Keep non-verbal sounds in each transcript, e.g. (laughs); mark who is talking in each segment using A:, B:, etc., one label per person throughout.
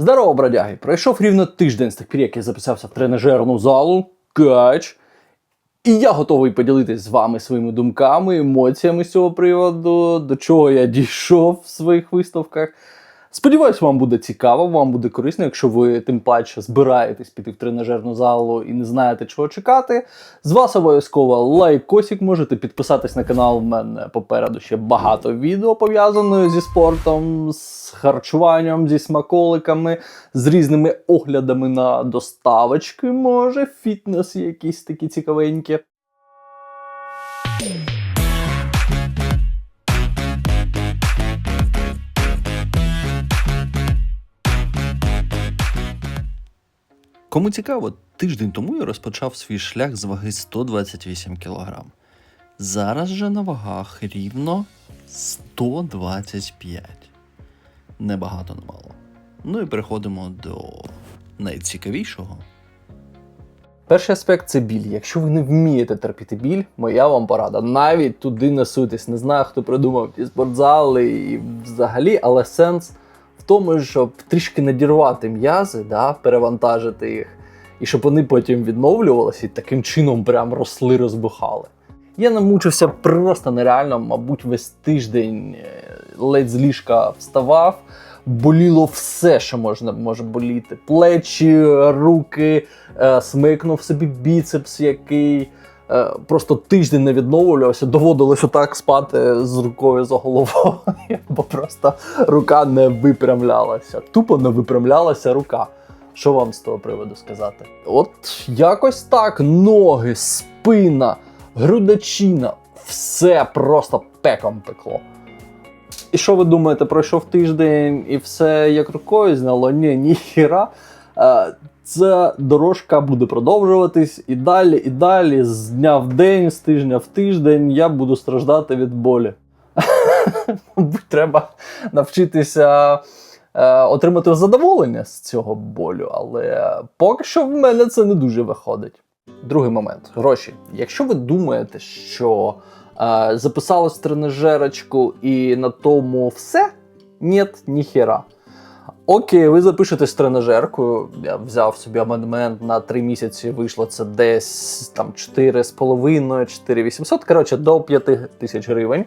A: Здорово, бродяги! Пройшов рівно тиждень з тих пір, як я записався в тренажерну залу, кач. І я готовий поділитися з вами своїми думками, емоціями з цього приводу, до чого я дійшов в своїх виставках. Сподіваюсь, вам буде цікаво, вам буде корисно, якщо ви тим паче збираєтесь піти в тренажерну залу і не знаєте, чого чекати. З вас обов'язково лайкосик, можете підписатись на канал. У мене попереду ще багато відео пов'язаних зі спортом, з харчуванням, зі смаколиками, з різними оглядами на доставочки, може, фітнес якісь такі цікавенькі. Кому цікаво, тиждень тому я розпочав свій шлях з ваги 128 кг. Зараз же на вагах рівно 125. Небагато немало. Ну і переходимо до найцікавішого. Перший аспект це біль. Якщо ви не вмієте терпіти біль, моя вам порада. Навіть туди не суйтесь. Не знаю, хто придумав ті спортзали і взагалі, але сенс в тому, щоб трішки надірвати м'язи, да, перевантажити їх, і щоб вони потім відновлювалися і таким чином прям росли, розбухали. Я намучився просто нереально, мабуть, весь тиждень е, ледь з ліжка вставав. Боліло все, що можна може боліти. Плечі, руки, е, смикнув собі біцепс, який е, просто тиждень не відновлювався, доводилось отак спати з рукою за головою, (laughs) бо просто рука не випрямлялася. Тупо не випрямлялася рука. Що вам з того приводу сказати? От якось так: ноги, спина, грудачина, все просто пеком пекло. І що ви думаєте, пройшов тиждень і все як рукою зняло? Ні, ніхіра. Е, Ця дорожка буде продовжуватись і далі, і далі, з дня в день, з тижня в тиждень я буду страждати від болі. (laughs) Мабуть, треба навчитися отримати задоволення з цього болю, але поки що в мене це не дуже виходить. Другий момент гроші. Якщо ви думаєте, що е, записались в тренажерочку і на тому все, ні, ніхера. Окей, ви запишетесь в тренажерку. Я взяв собі абонемент на 3 місяці, вийшло це десь там 4,5, 4800, коротше, до 5 тисяч гривень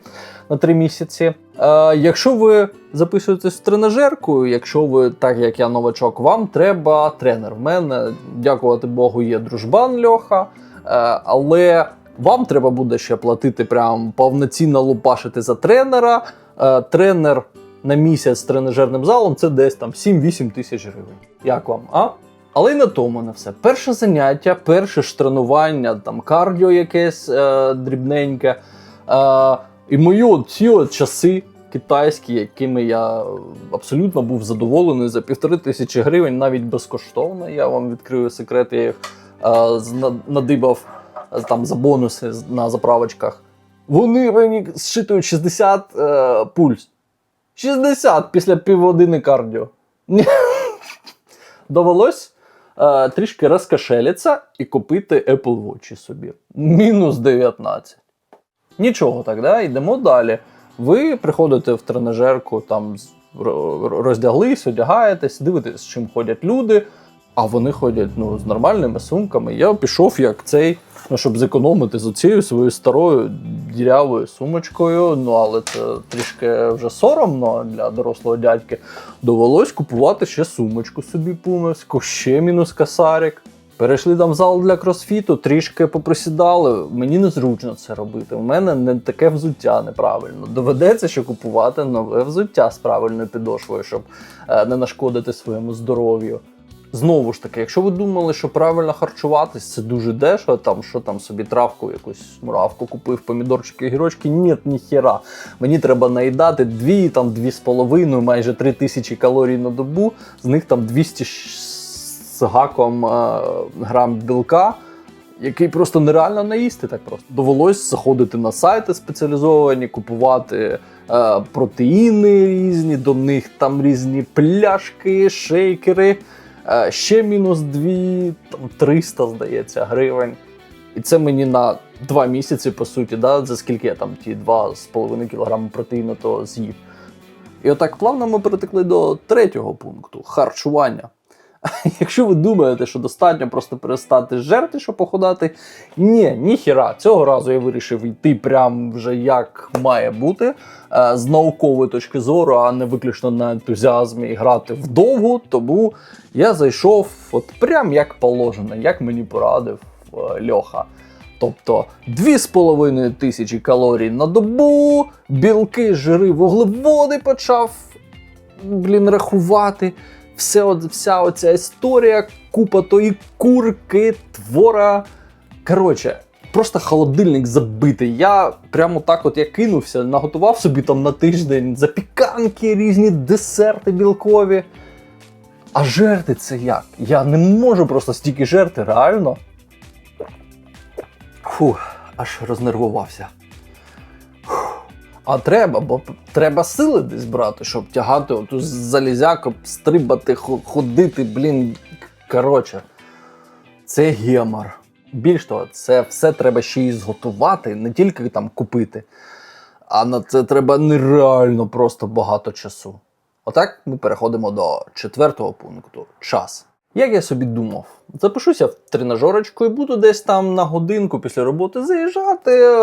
A: на 3 місяці. Е, якщо ви записуєтесь в тренажерку, якщо ви, так як я новачок, вам треба тренер. В мене, дякувати Богу, є дружбан Льоха, е, але вам треба буде ще платити прям повноцінно лупашити за тренера. Е, тренер на місяць з тренажерним залом це десь там 7-8 тисяч гривень. Як вам, а? Але й на тому не все. Перше заняття, перше ж тренування, там кардіо якесь е, дрібненьке. Е, і мої ці часи китайські, якими я абсолютно був задоволений за півтори тисячі гривень, навіть безкоштовно. Я вам відкрию секрет, я їх е, надибав е, там за бонуси на заправочках. Вони мені зшитують 60 е, пульс. 60 після півгодини кардіо. Довелось е, трішки розкошелитися і купити Apple Watch собі. Мінус 19. Нічого так, да? йдемо далі. Ви приходите в тренажерку, там роздяглись, одягаєтесь, дивитесь, з чим ходять люди. А вони ходять ну, з нормальними сумками. Я пішов як цей, ну, щоб зекономити з оцією своєю старою дірявою сумочкою. Ну, але це трішки вже соромно для дорослого дядьки. Довелось купувати ще сумочку собі пумовську, ще мінус касарик. Перейшли там в зал для кросфіту, трішки поприсідали. Мені незручно це робити. У мене не таке взуття неправильно. Доведеться ще купувати нове взуття з правильною підошвою, щоб е, не нашкодити своєму здоров'ю. Знову ж таки, якщо ви думали, що правильно харчуватись, це дуже дешево, там що там собі травку, якусь муравку купив, помідорчики, гірочки, ні, ніхіра. Мені треба наїдати дві, там дві з половиною, майже три тисячі калорій на добу, з них там 200 з гаком е, грам білка. Який просто нереально наїсти так просто. Довелось заходити на сайти спеціалізовані, купувати е, протеїни різні, до них там різні пляшки, шейкери. Е, ще мінус 2, там 300, здається, гривень. І це мені на 2 місяці, по суті, да, за скільки я там ті 2,5 кг протеїну то з'їв. І отак плавно ми перетекли до третього пункту харчування. (laughs) Якщо ви думаєте, що достатньо просто перестати жерти, щоб походати, ні, ніхіра. Цього разу я вирішив йти прям вже як має бути, е, з наукової точки зору, а не виключно на ентузіазмі і грати вдовгу. Тому я зайшов от прям як положено, як мені порадив е, Льоха. Тобто 2,5 тисячі калорій на добу, білки, жири, вуглеводи почав блін, рахувати. Все, вся оця історія, купа тої курки, твора. Коротше, просто холодильник забитий. Я прямо так от я кинувся, наготував собі там на тиждень запіканки, різні десерти білкові. А жерти це як? Я не можу просто стільки жерти, реально. Фух, аж рознервувався. А треба, бо треба сили десь брати, щоб тягати оту залізяку, стрибати, ходити, блін. Коротше, це гемор. Більш того, це все треба ще й зготувати, не тільки там купити, а на це треба нереально просто багато часу. Отак ми переходимо до четвертого пункту час. Як я собі думав, запишуся в тренажерочку і буду десь там на годинку після роботи заїжджати,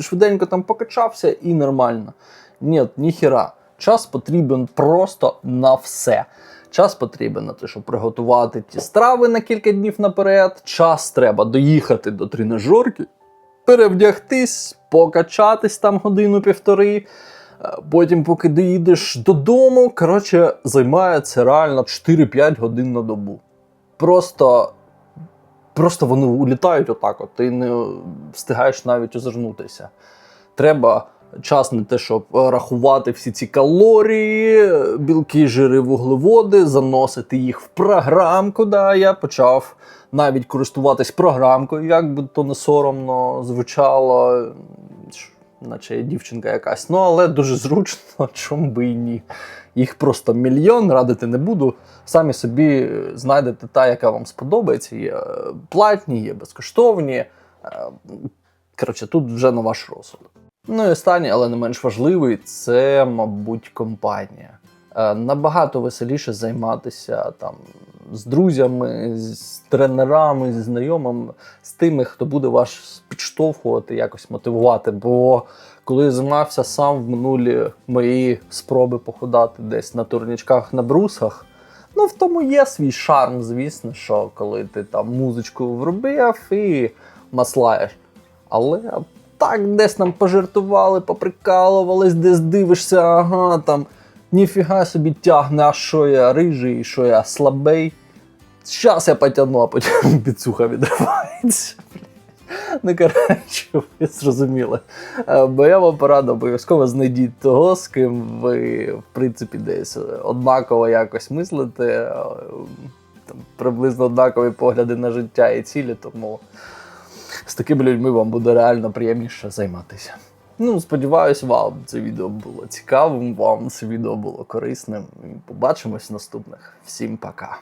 A: швиденько там покачався і нормально. Ні, ніхіра. Час потрібен просто на все. Час потрібен на те, щоб приготувати ті страви на кілька днів наперед. Час треба доїхати до тренажерки, перевдягтись, покачатись там годину-півтори. Потім, поки доїдеш додому, коротше, займає це реально 4-5 годин на добу. Просто, просто вони улітають отак, от, ти не встигаєш навіть озирнутися. Треба час не те, щоб рахувати всі ці калорії, білки, жири, вуглеводи, заносити їх в програмку. Да, я почав навіть користуватись програмкою, як би то не соромно звучало. Наче дівчинка якась. Ну, але дуже зручно, (laughs) чому би і ні. Їх просто мільйон, радити не буду. Самі собі е, знайдете та, яка вам сподобається. Є е, платні, є безкоштовні. Е, Коротше, тут вже на ваш розсуд. Ну і останній, але не менш важливий, це, мабуть, компанія. Набагато веселіше займатися там з друзями, з тренерами, зі знайомими, з тими, хто буде вас підштовхувати, якось мотивувати. Бо коли займався сам в минулі мої спроби походати десь на турнічках на брусах, ну в тому є свій шарм, звісно, що коли ти там музичку вробив і маслаєш. Але так десь нам пожартували, поприкалувались, десь дивишся, ага, там ніфіга собі тягне, а що я рижий, що я слабий. Щас я потягну, а потім (laughs) біцуха відривається. (laughs) Ну, коротше, ви зрозуміли. Е, Бо я вам порадив, обов'язково знайдіть того, з ким ви, в принципі, десь однаково якось мислите, е, там, приблизно однакові погляди на життя і цілі, тому з такими людьми вам буде реально приємніше займатися. Ну, сподіваюсь, вам це відео було цікавим, вам це відео було корисним. Побачимось в наступних. Всім пока.